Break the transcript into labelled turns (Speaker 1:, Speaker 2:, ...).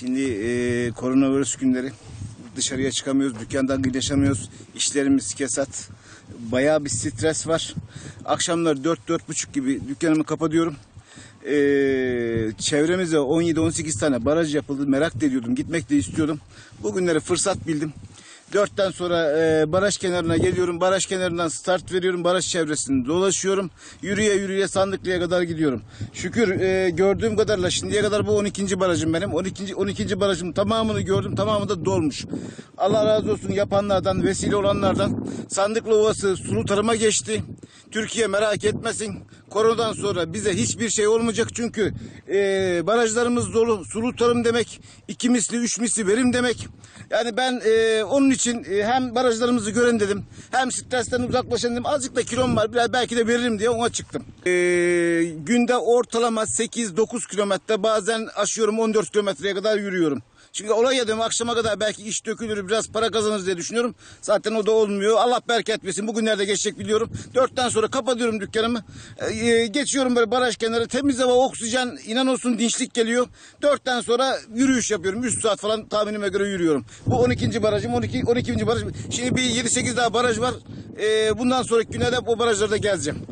Speaker 1: Şimdi e, koronavirüs günleri dışarıya çıkamıyoruz, dükkandan güneşemiyoruz. İşlerimiz kesat. Bayağı bir stres var. Akşamlar 4-4.30 gibi dükkanımı kapatıyorum. E, çevremizde 17-18 tane baraj yapıldı. Merak da ediyordum, gitmek de istiyordum. Bugünleri fırsat bildim. Dörtten sonra e, baraj kenarına geliyorum. Baraj kenarından start veriyorum. Baraj çevresini dolaşıyorum. Yürüye yürüye Sandıklı'ya kadar gidiyorum. Şükür e, gördüğüm kadarıyla şimdiye kadar bu 12. barajım benim. 12. 12. barajım tamamını gördüm. Tamamı da dolmuş. Allah razı olsun yapanlardan, vesile olanlardan. Sandıklı Ovası sulu tarıma geçti. Türkiye merak etmesin. Koronadan sonra bize hiçbir şey olmayacak çünkü e, barajlarımız dolu. Sulu tarım demek iki misli, üç misli verim demek. Yani ben e, onun için e, hem barajlarımızı gören dedim hem stresten uzaklaşan dedim. Azıcık da kilom var biraz belki de veririm diye ona çıktım. E, günde ortalama 8-9 kilometre bazen aşıyorum 14 kilometreye kadar yürüyorum. Şimdi olay dedim akşama kadar belki iş dökülür biraz para kazanırız diye düşünüyorum. Zaten o da olmuyor. Allah bereket versin. Bugünlerde geçecek biliyorum. Dörtten sonra kapatıyorum dükkanımı. Ee, geçiyorum böyle baraj kenarı. Temiz hava, oksijen inan olsun dinçlik geliyor. Dörtten sonra yürüyüş yapıyorum. 3 saat falan tahminime göre yürüyorum. Bu 12. barajım. 12. 12. baraj. Şimdi bir 7-8 daha baraj var. Ee, bundan sonraki günlerde o barajlarda gezeceğim.